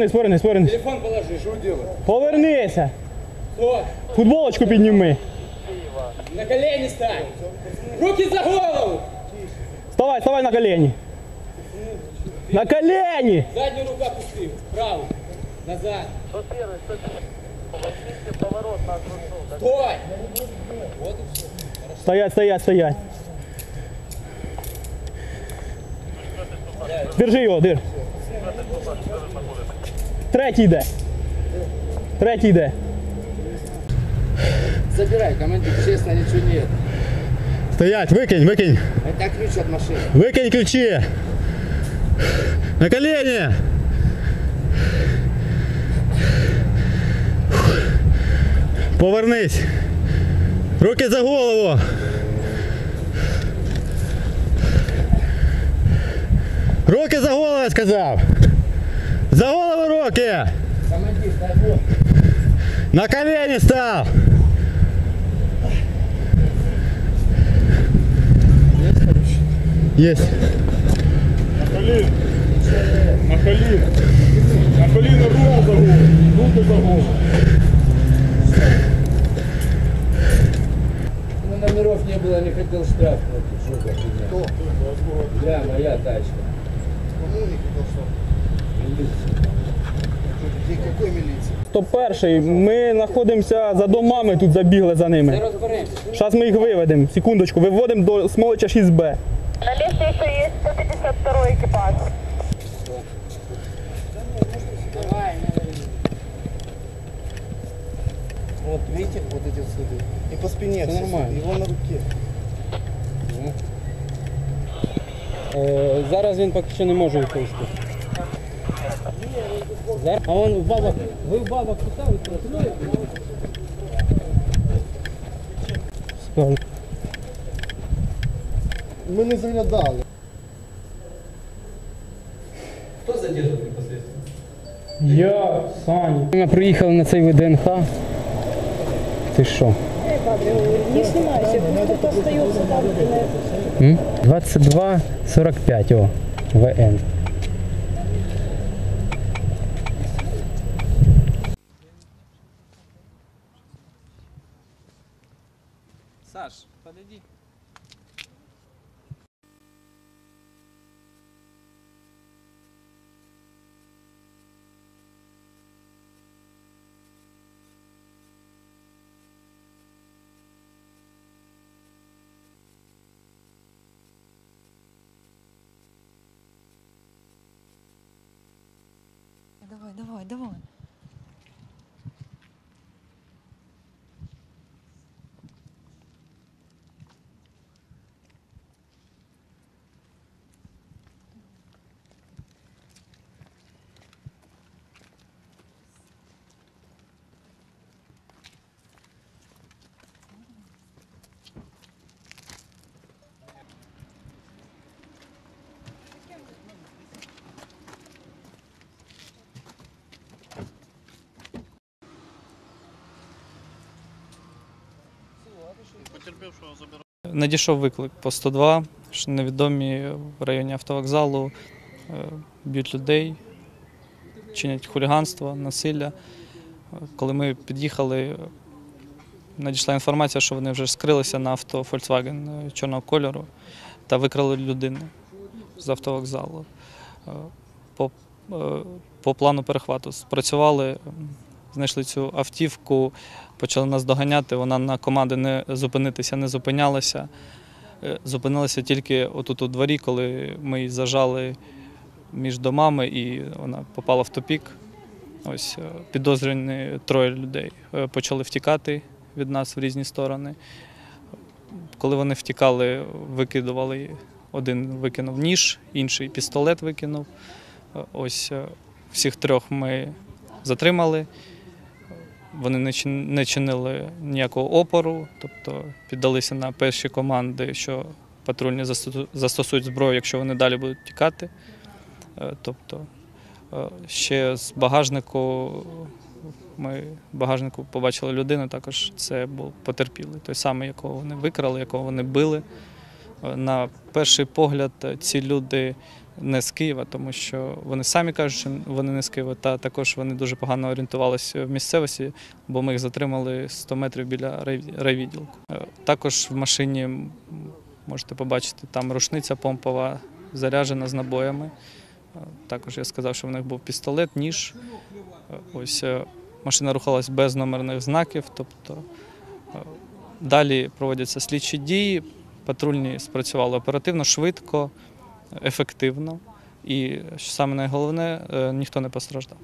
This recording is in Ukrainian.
Давай, Повернись, повернись, повернись. телефон положи. Что делать? Повернися. Вот. Футболочку підніми. На колени стань. Руки за голову. Вставай, вставай на колені. На колені! Заднюю руку опусти. Правую. Назад. Стой. Вот и все. Стоять, стоять, стоять. Держи його, дир. Третій йде. Третій йде. Забирай, командир. Честно, ничего нет. Стоять, викинь, викинь. Это ключ от машины. Викинь ключі. На колені. Повернись. Руки за голову. Руки за голову, я сказав. За голову руки. Командир, дай бог. На колени став. Есть. На коліна. На коліна. На коліна руку за голову. Руку за голову. Ну, номеров не было, не хотел штраф платить. Что за фигня? Да, моя тачка. Милиция Какой милиции? 101 ми знаходимося за домами, тут забігли за Да ними. разберемся. Зараз ми їх виведемо. Секундочку, виводимо до Смолича 6Б. На месте еще есть 152 экипаж. Давай, Вот видите, вот эти следы. И по спине. Всё все нормально. следы. Его на руке. Е, зараз він поки що не може відповісти. А он в бабах. Ви в бабах питали? Ми не заглядали. Я, Саня. Ми приїхали на цей ВДНХ. Ти що? Не снимайся, пусть кто-то остается там. 22.45 о, ВН. Саш, подойди. Давай, давай, давай. Надійшов виклик по 102, що невідомі в районі автовокзалу е, б'ють людей, чинять хуліганство, насилля. Е, Коли ми під'їхали, надійшла інформація, що вони вже скрилися на авто Volkswagen е, чорного кольору та викрали людину з автовокзалу. Е, По, е, по плану перехвату спрацювали, знайшли цю автівку, почали нас доганяти. Вона на команди не зупинитися не зупинялася. Е, Зупинилася тільки отут у дворі, коли ми її зажали між домами і вона попала в тупік. Ось е, підозрювані троє людей е, почали втікати від нас в різні сторони. Коли вони втікали, викидували один викинув ніж, інший пістолет викинув. Ось всіх трьох ми затримали. Вони не чинили ніякого опору, тобто піддалися на перші команди, що патрульні застосу- застосують зброю, якщо вони далі будуть тікати. Е, Тобто е, ще з багажнику ми в багажнику побачили людину, також це був потерпілий, той самий, якого вони викрали, якого вони били. На перший погляд, е, ці люди не з Києва, тому що вони самі кажуть, що вони не з Києва, та також вони дуже погано орієнтувалися в місцевості, бо ми їх затримали 100 метрів біля рай- райвідділку. Е, Також в машині можете побачити там рушниця помпова, заряджена з набоями. Е, Також я сказав, що в них був пістолет, ніж. Ось машина рухалась без номерних знаків. Тобто далі проводяться слідчі дії. Патрульні спрацювали оперативно, швидко, ефективно. І що саме найголовне, е, ніхто не постраждав.